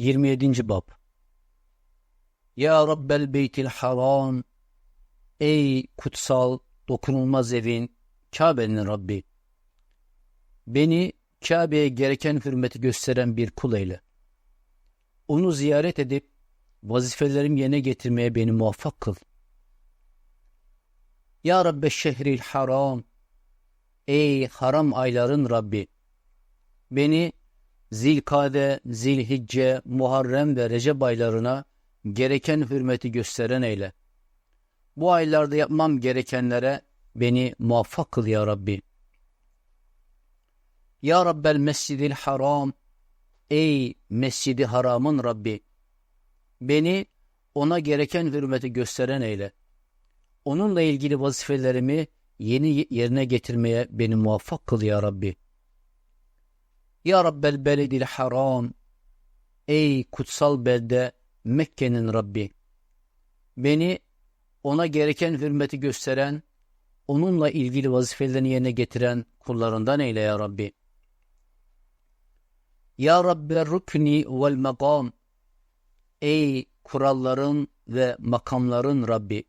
27. Bab Ya Rabbel Beytil Haram Ey kutsal, dokunulmaz evin, Kabe'nin Rabbi! Beni Kabe'ye gereken hürmeti gösteren bir kul eyle. Onu ziyaret edip vazifelerimi yerine getirmeye beni muvaffak kıl. Ya Rabbe şehril haram, ey haram ayların Rabbi! Beni Zilkade, Zilhicce, Muharrem ve Recep aylarına gereken hürmeti gösteren eyle. Bu aylarda yapmam gerekenlere beni muvaffak kıl ya Rabbi. Ya Rabbel Mescidil Haram, ey Mescidi Haram'ın Rabbi, beni ona gereken hürmeti gösteren eyle. Onunla ilgili vazifelerimi yeni yerine getirmeye beni muvaffak kıl ya Rabbi. Ya Rabbel Beledil Haram, ey kutsal belde Mekke'nin Rabbi, beni ona gereken hürmeti gösteren, onunla ilgili vazifelerini yerine getiren kullarından eyle ya Rabbi. Ya Rabbi rukni vel makam, ey kuralların ve makamların Rabbi,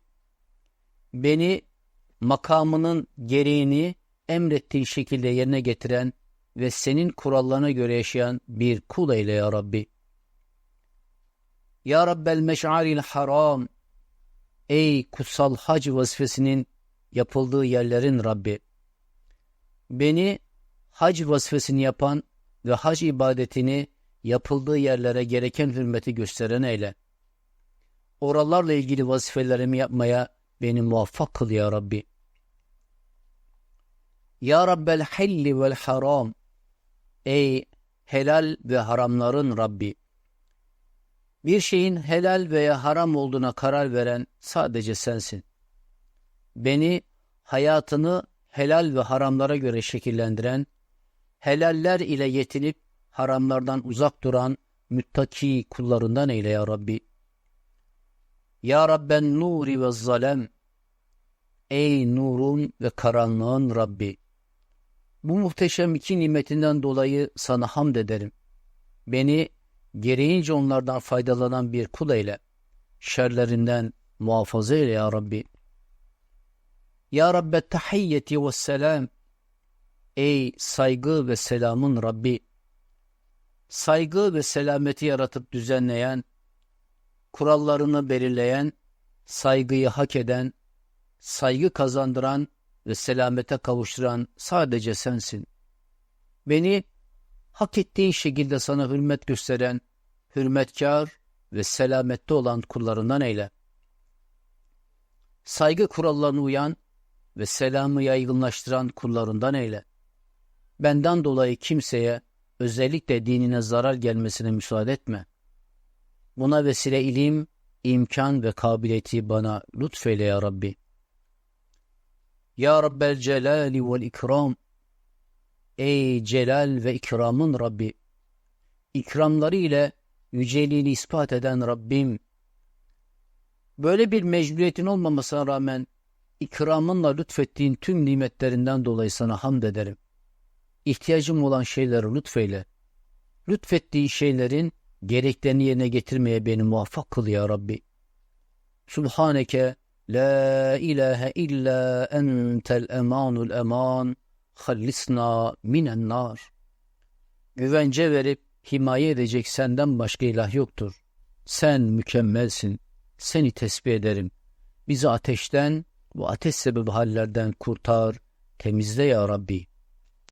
beni makamının gereğini emrettiği şekilde yerine getiren ve senin kurallarına göre yaşayan bir kul eyle ya Rabbi. Ya Rabbel meş'aril haram, ey kutsal hac vazifesinin yapıldığı yerlerin Rabbi. Beni hac vazifesini yapan ve hac ibadetini yapıldığı yerlere gereken hürmeti gösteren eyle. Oralarla ilgili vazifelerimi yapmaya beni muvaffak kıl ya Rabbi. Ya Rabbel hilli vel haram, ey helal ve haramların Rabbi. Bir şeyin helal veya haram olduğuna karar veren sadece sensin. Beni hayatını helal ve haramlara göre şekillendiren, helaller ile yetinip haramlardan uzak duran müttaki kullarından eyle ya Rabbi. Ya Rabben nuri ve zalem, ey nurun ve karanlığın Rabbi. Bu muhteşem iki nimetinden dolayı sana hamd ederim. Beni gereğince onlardan faydalanan bir kul eyle. Şerlerinden muhafaza eyle ya Rabbi. Ya Rabbe tahiyyeti ve selam. Ey saygı ve selamın Rabbi. Saygı ve selameti yaratıp düzenleyen, kurallarını belirleyen, saygıyı hak eden, saygı kazandıran ve selamete kavuşturan sadece sensin. Beni hak ettiğin şekilde sana hürmet gösteren, hürmetkar ve selamette olan kullarından eyle. Saygı kurallarına uyan ve selamı yaygınlaştıran kullarından eyle. Benden dolayı kimseye, özellikle dinine zarar gelmesine müsaade etme. Buna vesile ilim, imkan ve kabiliyeti bana lütfeyle ya Rabbi. Ya Rabbel Celali vel İkram, Ey celal ve ikramın Rabbi! İkramları ile yüceliğini ispat eden Rabbim! Böyle bir mecburiyetin olmamasına rağmen ikramınla lütfettiğin tüm nimetlerinden dolayı sana hamd ederim. İhtiyacım olan şeyleri lütfeyle. Lütfettiğin şeylerin gereklerini yerine getirmeye beni muvaffak kıl ya Rabbi. Subhaneke la ilahe illa entel emanul eman hallisna minen nar. Güvence verip himaye edecek senden başka ilah yoktur. Sen mükemmelsin. Seni tesbih ederim. Bizi ateşten, bu ateş sebebi hallerden kurtar, temizle ya Rabbi.